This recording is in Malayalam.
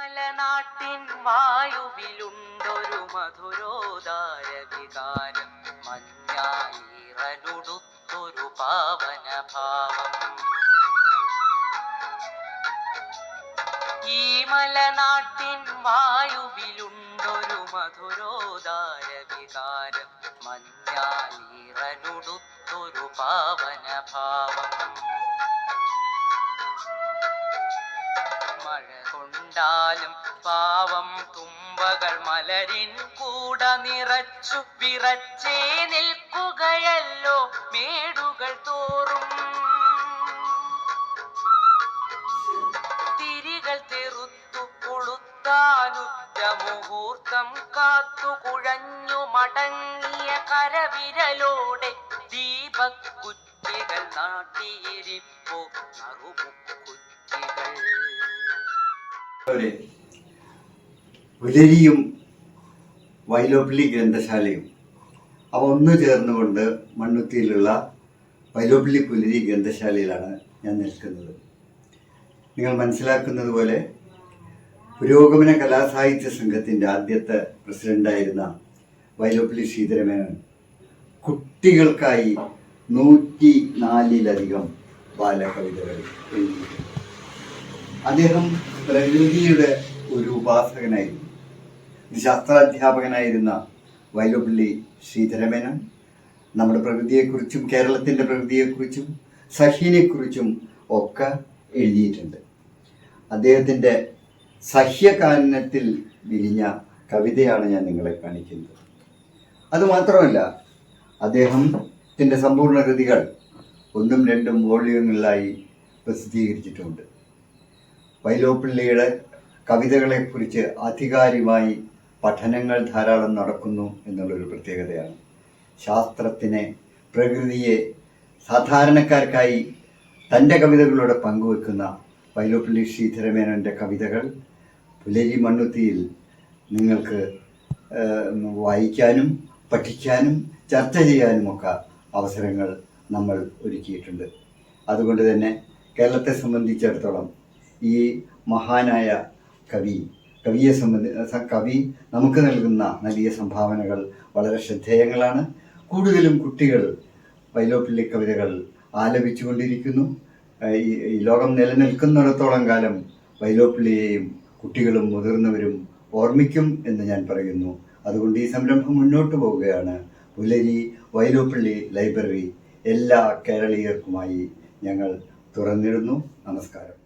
മലനാട്ടിൻ വായുവിലുണ്ടൊരു മധുരോദാര വികാരം മഞ്ഞായിറലുടുത്തൊരു പാവന ഭാവം ഈ മലനാട്ടിൻ വായുവിലുണ്ടൊരു മധുരോദാര വികാരം മഞ്ഞായിറലുടുത്തൊരു പാവന ഭാവം മഴ കൊണ്ടാലും പാവം തുമ്പകൾ മലരിൻ കൂട നിറച്ചു വിറച്ചേ നിൽക്കുകയല്ലോ മേടുകൾ തോറും. തിരികൾ തെറുത്തു കൊളുത്താനുറ്റ കാത്തു കുഴഞ്ഞു മടങ്ങിയ കരവിരലോടെ ദീപക്കുറ്റികൾ നാട്ടിയിരിപ്പോ നറുമുക്കുറ്റികൾ പോലെ പുലരിയും വൈലോപ്പിള്ളി ഗ്രന്ഥശാലയും അവ ഒന്നു ചേർന്നുകൊണ്ട് മണ്ണുത്തിയിലുള്ള വൈലോപ്പിള്ളി പുലരി ഗ്രന്ഥശാലയിലാണ് ഞാൻ നിൽക്കുന്നത്. നിങ്ങൾ മനസ്സിലാക്കുന്നത് പോലെ പുരോഗമന കലാസാഹിത്യ സംഘത്തിന്റെ ആദ്യത്തെ പ്രസിഡന്റായിരുന്ന വൈലോപ്പിള്ളി ശ്രീധരമേനോൻ കുട്ടികൾക്കായി നൂറ്റി നാലിലധികം ബാലകവിതകൾ എഴുതിയിട്ടുണ്ട്. അദ്ദേഹം പ്രകൃതിയുടെ ഒരു ഉപാസകനായിരുന്നു. ശാസ്ത്രാധ്യാപകനായിരുന്ന വൈലോപ്പിള്ളി ശ്രീധരമേനൻ നമ്മുടെ പ്രകൃതിയെക്കുറിച്ചും കേരളത്തിന്റെ പ്രകൃതിയെക്കുറിച്ചും സഹീനെക്കുറിച്ചും ഒക്കെ എഴുതിയിട്ടുണ്ട്. അദ്ദേഹത്തിന്റെ സഹ്യകാനനത്തിൽ വിരിഞ്ഞ കവിതയാണ് ഞാൻ നിങ്ങളെ കാണിക്കുന്നത്. അതുമാത്രമല്ല അദ്ദേഹത്തിന്റെ സമ്പൂർണ കൃതികൾ ഒന്നും രണ്ടും വോള്യങ്ങളിലായി പ്രസിദ്ധീകരിച്ചിട്ടുണ്ട്. വൈലോപ്പിള്ളിയുടെ കവിതകളെക്കുറിച്ച് ആധികാരികമായി പഠനങ്ങൾ ധാരാളം നടക്കുന്നു എന്നുള്ളൊരു പ്രത്യേകതയാണ്. ശാസ്ത്രത്തിനെ പ്രകൃതിയെ സാധാരണക്കാർക്കായി തന്റെ കവിതകളിലൂടെ പങ്കുവെക്കുന്ന വൈലോപ്പിള്ളി ശ്രീധരമേനോന്റെ കവിതകൾ പുലരി മണ്ണുത്തിയിൽ നിങ്ങൾക്ക് വായിക്കാനും പഠിക്കാനും ചർച്ച ചെയ്യാനുമൊക്കെ അവസരങ്ങൾ നമ്മൾ ഒരുക്കിയിട്ടുണ്ട്. അതുകൊണ്ട് തന്നെ കേരളത്തെ സംബന്ധിച്ചിടത്തോളം ഈ മഹാനായ കവി. കവിയെ സംബന്ധി കവി നമുക്ക് നൽകുന്ന നൽകിയ സംഭാവനകൾ വളരെ ശ്രദ്ധേയങ്ങളാണ്. കൂടുതലും കുട്ടികൾ വൈലോപ്പിള്ളി കവിതകൾ ആലപിച്ചുകൊണ്ടിരിക്കുന്നു. കൊണ്ടിരിക്കുന്നു ഈ ലോകം നിലനിൽക്കുന്നിടത്തോളം കാലം വൈലോപ്പിള്ളിയെയും കുട്ടികളും മുതിർന്നവരും ഓർമ്മിക്കും എന്ന് ഞാൻ പറയുന്നു. അതുകൊണ്ട് ഈ സംരംഭം മുന്നോട്ട് പോവുകയാണ്. പുലരി വൈലോപ്പിള്ളി ലൈബ്രറി എല്ലാ കേരളീയർക്കുമായി ഞങ്ങൾ തുറന്നിടുന്നു. നമസ്കാരം.